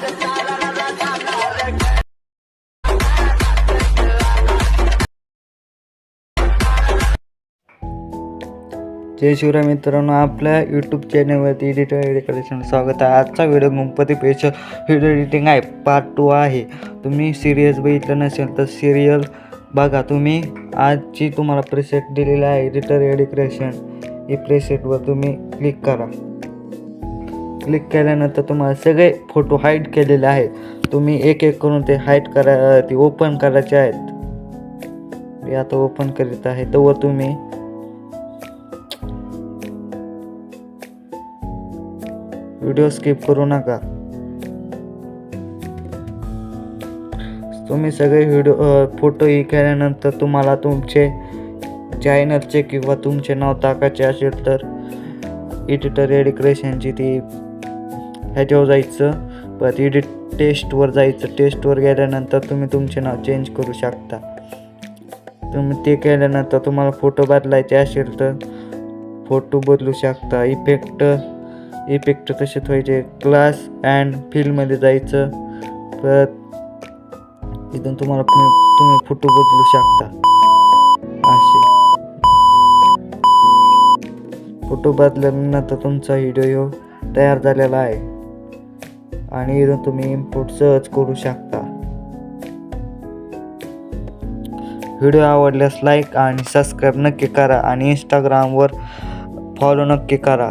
जय शिवराय मित्रांनो आपल्या यूट्यूब चॅनलवरती एडिटर एडिकलेशन स्वागत आहे. आजचा व्हिडिओ गणपती पेश व्हिडिओ एडिटिंग आहे. पार्ट टू आहे. तुम्ही सिरियस बघितलं नसेल तर सिरियल बघा. तुम्ही आजची तुम्हाला प्रेसेट दिलेला आहे. एडिटर एडिक्रेशन ही प्रेसेटवर तुम्ही क्लिक करा. क्लिक केल्यानंतर तुम्हाला सगळे फोटो हाईड केलेले आहेत. तुम्ही एक एक करून ते हाईड करा ते ओपन करायचे आहेत. मी आता ओपन करीत आहे. तोवर तुम्ही व्हिडिओ स्किप करू नका. तुम्ही सगळे व्हिडिओ फोटो हे केल्यानंतर तुम्हाला तुमचे चॅनलचे किंवा तुमचे नाव टाकायचे असेल तर एडिटर एडिक्रेशनची ती ह्याच्यावर जायचं. परत एडिट टेस्टवर जायचं. टेस्टवर गेल्यानंतर तुम्ही तुमचे नाव चेंज करू शकता. तुम्ही ते केल्यानंतर तुम्हाला फोटो बदलायचे असेल तर फोटो बदलू शकता. इफेक्ट इफेक्ट तसे व्हायचे क्लास अँड फील्डमध्ये जायचं. परत इथून तुम्हाला तुम्ही तुम्ही फोटो बदलू शकता. असे. फोटो बदलल्यानंतर तुमचा व्हिडिओ तयार झालेला आहे. आणि इथून तुम्ही इम्पोर्ट सर्च करू शकता. व्हिडिओ आवडल्यास लाईक आणि सबस्क्राईब नक्की करा आणि इंस्टाग्रामवर फॉलो नक्की करा.